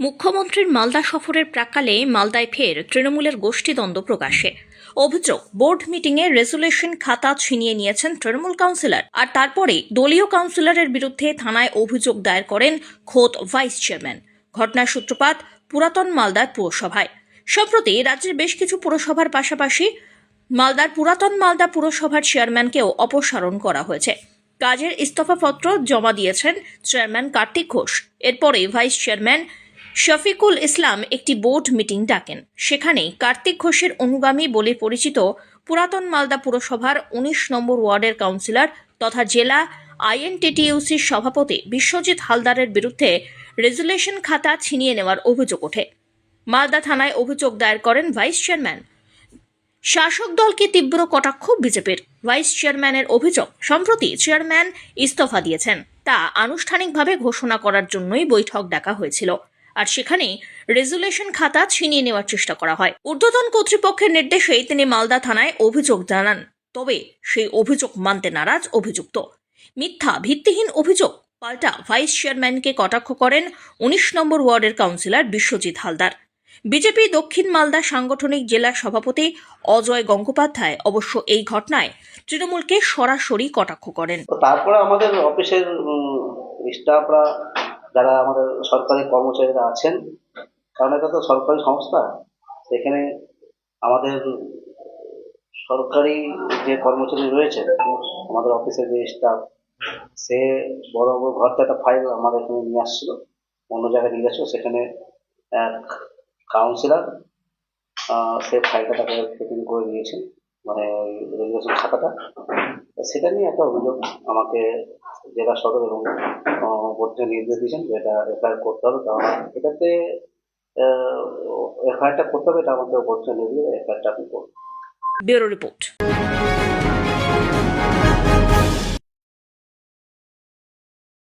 মুখ্যমন্ত্রীর মালদা সফরের প্রাকালে মালদায় ফের তৃণমূলের গোষ্ঠীদ্বন্দ্ব প্রকাশে অভিযোগ, বোর্ড মিটিংয়ে রেজুলেশন খাতা ছিনিয়ে নিয়েছেন তৃণমূল কাউন্সিলর। আর তারপরে দলীয় কাউন্সিলরের বিরুদ্ধে থানায় অভিযোগ দায়ের করেন খোদ ভাইস চেয়ারম্যান। ঘটনার সূত্রপাত পুরাতন মালদার পুরসভায়। সম্প্রতি রাজ্যের বেশ কিছু পুরসভার পাশাপাশি মালদার পুরাতন মালদা পুরসভার চেয়ারম্যানকেও অপসারণ করা হয়েছে। কাজের ইস্তফাপত্র জমা দিয়েছেন চেয়ারম্যান কার্তিক ঘোষ। এরপরে ভাইস চেয়ারম্যান শফিকুল ইসলাম একটি বোর্ড মিটিং ডাকেন। সেখানে কার্তিক ঘোষের অনুগামী বলে পরিচিত পুরাতন মালদা পুরসভার উনিশ নম্বর ওয়ার্ডের কাউন্সিলর তথা জেলা আইএনটিটিইউসির সভাপতি বিশ্বজিৎ হালদারের বিরুদ্ধে রেজুলেশন খাতা ছিনিয়ে নেওয়ার অভিযোগ ওঠে। মালদা থানায় অভিযোগ দায়ের করেন ভাইস চেয়ারম্যান। শাসক দলকে তীব্র কটাক্ষ বিজেপির। ভাইস চেয়ারম্যানের অভিযোগ সম্প্রতি চেয়ারম্যান ইস্তফা দিয়েছেন। তা আনুষ্ঠানিকভাবে ঘোষণা করার জন্যই বৈঠক ডাকা হয়েছিল। আর সেখানে রেজুলেশন খাতা ছিনিয়ে নেওয়ার চেষ্টা করা হয়। ঊর্ধ্বতন কর্তৃপক্ষের নির্দেশেই তিনি মালদা থানায় অভিযোগ জানান। তবে সেই অভিযোগ মানতে নারাজ অভিযুক্ত। মিথ্যা, ভিত্তিহীন অভিযোগ পাল্টা ভাইস চেয়ারম্যানকে কটাক্ষ করেন উনিশ নম্বর ওয়ার্ডের কাউন্সিলর বিশ্বজিৎ হালদার। বিজেপি দক্ষিণ মালদা সাংগঠনিক জেলা সভাপতি অজয় গঙ্গোপাধ্যায় অবশ্য এই ঘটনায় তৃণমূলকে সরাসরি কটাক্ষ করেন। তারপরে আমাদের অফিসের স্টাফরা যারা আমাদের সরকারি কর্মচারীরা আছেন, কারণ এটা তো সরকারি সংস্থা সেখানে আমাদের সরকারি যে কর্মচারী রয়েছে, আমাদের অফিসের যে স্টাফ সে বড় বড় ঘর একটা ফাইল আমাদের এখানে নিয়ে আসছিল, অন্য জায়গায় নিয়ে গেছিল সেখানে এক কাউন্সিলার সে ফাইলটা তাকে ফিটিং করে দিয়েছে মানে রেগুলেশন খাতাটা, সেটা নিয়ে একটা অভিযোগ আমাকে জেলা সদর এবং বোর্ডে নির্দেশ দিয়েছেন যে এটা এফআইআর করতে হবে, কারণ এটাতে এফআইআরটা করতে হবে, এটা আমাকে বোর্ডে নির্দেশ এফআইআরটা আপনি করুন। Bureau report.